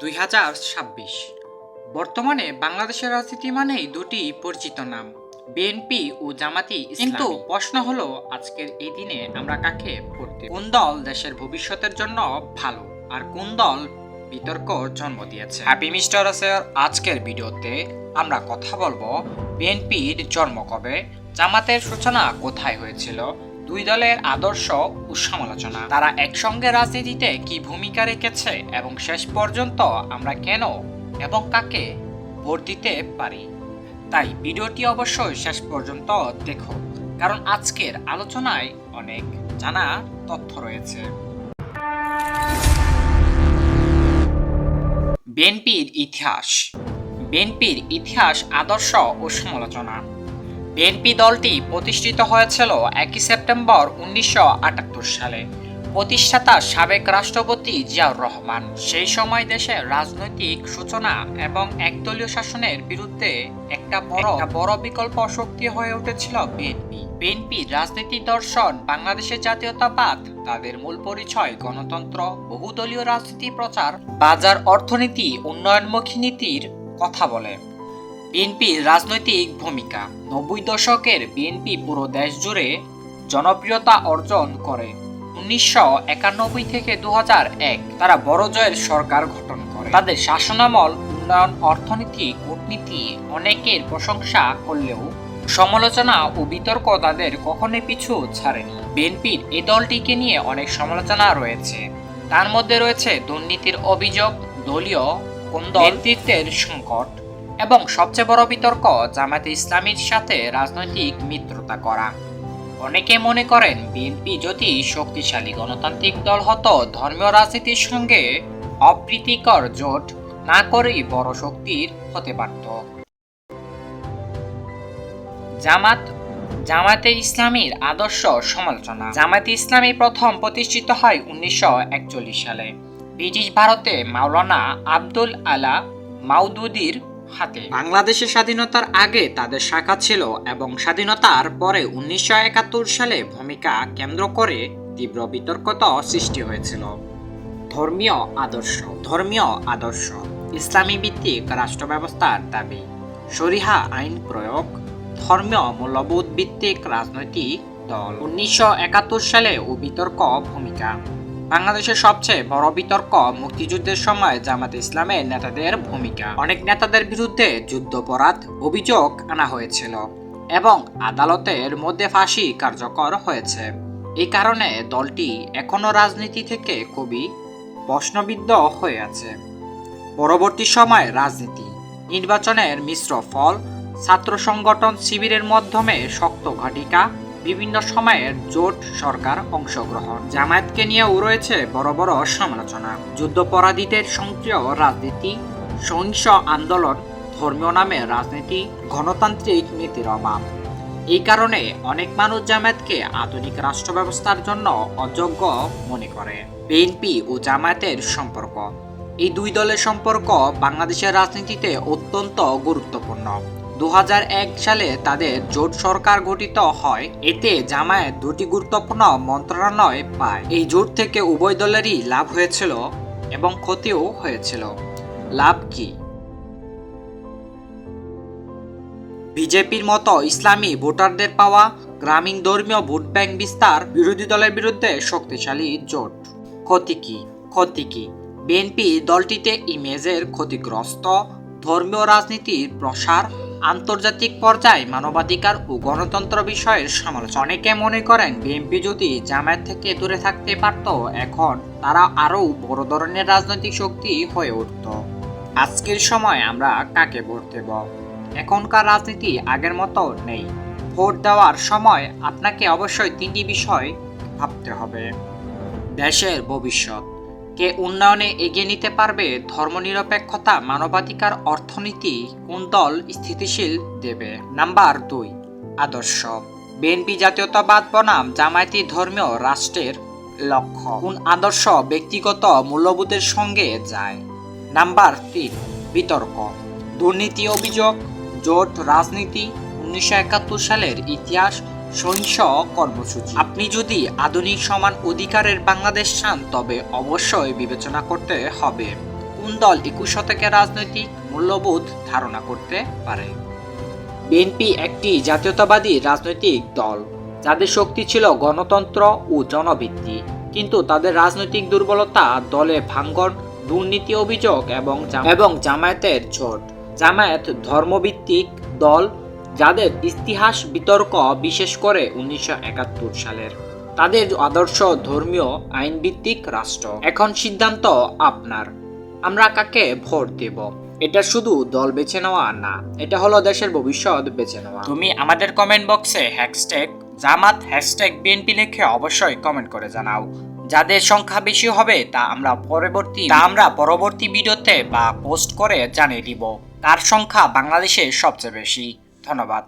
দুই হাজার ছাব্বিশ। বর্তমানে বাংলাদেশের রাজনীতি মানেই দুটি পরিচিত নাম, বিএনপি ও জামাতি কিন্তু প্রশ্ন হলো, আজকের এই দিনে আমরা কাকে দেব? কোন দল দেশের ভবিষ্যতের জন্য ভালো? আর কোন দল বিতর্ক জন্ম দিয়েছে? হ্যাপি মিস্টার আসের আজকের ভিডিওতে আমরা কথা বলব বিএনপির জন্ম কবে, জামাতের সূচনা কোথায় হয়েছিল দুই দলের আদর্শ ও সমালোচনা। তারা একসঙ্গে রাজনীতিতে কি ভূমিকা রেখেছে এবং শেষ পর্যন্ত আমরা কেন এবং কাকে ভোট দিতে পারি? তাই ভিডিওটি অবশ্যই শেষ পর্যন্ত দেখো কারণ আজকের আলোচনায় অনেক জানা তথ্য রয়েছে। বিএনপির ইতিহাস। বিএনপির ইতিহাস আদর্শ ও সমালোচনা। বিএনপি দলটি প্রতিষ্ঠিত হয়েছিল একই সেপ্টেম্বর উনিশশো আটাত্তর সালে। প্রতিষ্ঠাতা সাবেক রাষ্ট্রপতি জিয়াউর রহমান। সেই সময় দেশে রাজনৈতিক সূচনা এবং একদলীয় শাসনের বিরুদ্ধে একটা বড় বড় বিকল্প শক্তি হয়ে উঠেছিল বিএনপি। বিএনপি রাজনীতি দর্শন বাংলাদেশের জাতীয়তাবাদ তাদের মূল পরিচয় গণতন্ত্র বহুদলীয় রাজনীতি প্রচার বাজার অর্থনীতি উন্নয়নমুখী নীতির কথা বলে। বিএনপির রাজনৈতিক ভূমিকা। নব্বই দশকের বিএনপি পুরো দেশ জুড়ে জনপ্রিয়তা অর্জন করে। উনিশশো একানব্বই থেকে দু এক তারা বড় জয়ের সরকার গঠন করে। তাদের শাসনামল, উন্নয়ন, অর্থনীতি, কূটনীতি অনেকের প্রশংসা করলেও সমালোচনা ও বিতর্ক তাদের কখনোই পিছু ছাড়েনি। বিএনপির এই দলটিকে নিয়ে অনেক সমালোচনা রয়েছে। তার মধ্যে রয়েছে দুর্নীতির অভিযোগ, দলীয় কোন্দল, নেতৃত্বের সংকট এবং সবচেয়ে বড় বিতর্ক, জামায়াতে ইসলামীর সাথে রাজনৈতিক মিত্রতা করা। অনেকে মনে করেন, বিএনপি যদি শক্তিশালী গণতান্ত্রিক দল হতো, ধর্মীয় রাজনীতির সঙ্গে অপ্রীতিকর জোট না করেই বড় শক্তির হতে পারত। জামাত জামাতে ইসলামীর আদর্শ সমালোচনা। জামাতে ইসলামী প্রথম প্রতিষ্ঠিত হয় উনিশশো একচল্লিশ সালে। ব্রিটিশ ভারতে মাওলানা আব্দুল আলা মাউদুদির হাতে। বাংলাদেশের স্বাধীনতার আগে তাদের শাখা ছিল এবং স্বাধীনতার পরে উনিশশো একাত্তর সালে ভূমিকা কেন্দ্র করে তীব্র বিতর্কত সৃষ্টি হয়েছিল। ধর্মীয় আদর্শ ধর্মীয় আদর্শ ইসলামী ভিত্তিক রাষ্ট্র ব্যবস্থার দাবি, শরিহা আইন প্রয়োগ, ধর্মীয় মূল্যবোধ ভিত্তিক রাজনৈতিক দল। উনিশশো একাত্তর সালে ও বিতর্ক ভূমিকা। বাংলাদেশের সবচেয়ে বড় বিতর্ক মুক্তিযুদ্ধের সময় জামাত ইসলামের নেতাদের ভূমিকা। অনেক নেতাদের বিরুদ্ধে যুদ্ধপরাধ অভিযোগ আনা হয়েছিল এবং আদালতের মধ্যে ফাঁসি কার্যকর হয়েছে। এই কারণে দলটি এখনও রাজনীতি থেকে খুবই প্রশ্নবিদ্ধ হয়ে আছে। পরবর্তী সময় রাজনীতি, নির্বাচনের মিশ্র ফল, ছাত্র সংগঠন শিবিরের মাধ্যমে শক্ত ঘটিকা বিভিন্ন সময়ের জোট সরকার অংশগ্রহণ। জামায়াতকে নিয়েও রয়েছে বড় বড় সমালোচনা। যুদ্ধপরাধীদের সক্রিয় রাজনীতি, সহিংস আন্দোলন, ধর্মীয় নামে রাজনীতি, গণতান্ত্রিক নীতির অভাব। এই কারণে অনেক মানুষ জামায়াতকে আধুনিক রাষ্ট্র ব্যবস্থার জন্য অযোগ্য মনে করে। বিএনপি ও জামায়াতের সম্পর্ক। এই দুই দলের সম্পর্ক বাংলাদেশের রাজনীতিতে অত্যন্ত গুরুত্বপূর্ণ। দু হাজার এক সালে তাদের জোট সরকার গঠিত হয়। এতে জামায়াত দুটি গুরুত্বপূর্ণ মন্ত্রণালয় পায়। এই জোট থেকে উভয় দলেরই লাভ হয়েছিল এবং ক্ষতিও হয়েছিল। লাভ কি? বিজেপির মতো ইসলামী ভোটারদের পাওয়া গ্রামীণ ধর্মীয় ভোট ব্যাংক বিস্তার বিরোধী দলের বিরুদ্ধে শক্তিশালী জোট। ক্ষতি কি? ক্ষতি কি? বিএনপি দলটিতে ইমেজের ক্ষতিগ্রস্ত ধর্মীয় রাজনীতির প্রসার আন্তর্জাতিক পর্যায়ে মানবাধিকার ও গণতন্ত্র বিষয়ের সমালোচনা। অনেকে মনে করেন বিএনপি যদি জামায়াত থেকে দূরে থাকতে পারত, এখন তারা আরও বড় ধরনের রাজনৈতিক শক্তি হয়ে উঠত। আজকের সময় আমরা কাকে ভোট দেব? এখনকার রাজনীতি আগের মতো নেই। ভোট দেওয়ার সময় আপনাকে অবশ্যই তিনটি বিষয় ভাবতে হবে। দেশের ভবিষ্যৎ। কে উন্নয়নে এগিয়ে নিতে পারবে ধর্মনিরপেক্ষতা, মানবাধিকার, অর্থনীতি, কোন দল স্থিতিশীল দেবে? নাম্বার দুই, আদর্শ। বিএনপি জাতীয়তাবাদ বনাম জামায়াতি ধর্মীয় রাষ্ট্রের লক্ষ্য। কোন আদর্শ ব্যক্তিগত মূল্যবোধের সঙ্গে যায়? নাম্বার তিন, বিতর্ক। দুর্নীতি অভিযোগ, জোট রাজনীতি, উনিশশো একাত্তর সালের ইতিহাস সহিংস কর্মসূচি। আপনি যদি আধুনিক সমান অধিকারের বাংলাদেশ চান তবে অবশ্যই বিবেচনা করতে হবে কোন দল একুশ শতকে রাজনৈতিক মূল্যবোধ ধারণা করতে পারে। বিএনপি একটি জাতীয়তাবাদী রাজনৈতিক দল। যাদের শক্তি ছিল গণতন্ত্র ও জনভিত্তি কিন্তু তাদের রাজনৈতিক দুর্বলতা দলে ভাঙ্গন দুর্নীতি অভিযোগ এবং এবং জামায়াতের ছোট জামায়াত ধর্মভিত্তিক দল যাদের ইতিহাস বিতর্ক বিশেষ করে উনিশশো একাত্তর সালের। তাদের আদর্শ, ধর্মীয়, আইনভিত্তিক রাষ্ট্র। এখন সিদ্ধান্ত আপনার। আমরা কাকে ভোট দেব? এটা শুধু দল বেছে নেওয়া না, এটা হলো দেশের ভবিষ্যৎ বেছে নেওয়া। তুমি আমাদের কমেন্ট বক্সে হ্যাশট্যাগ জামাত হ্যাশট্যাগ বিএনপি লিখে অবশ্যই কমেন্ট করে জানাও। যাদের সংখ্যা বেশি হবে, তা আমরা পরবর্তী তা আমরা পরবর্তী ভিডিওতে বা পোস্ট করে জানিয়ে দিব। তার সংখ্যা বাংলাদেশে সবচেয়ে বেশি? ধন্যবাদ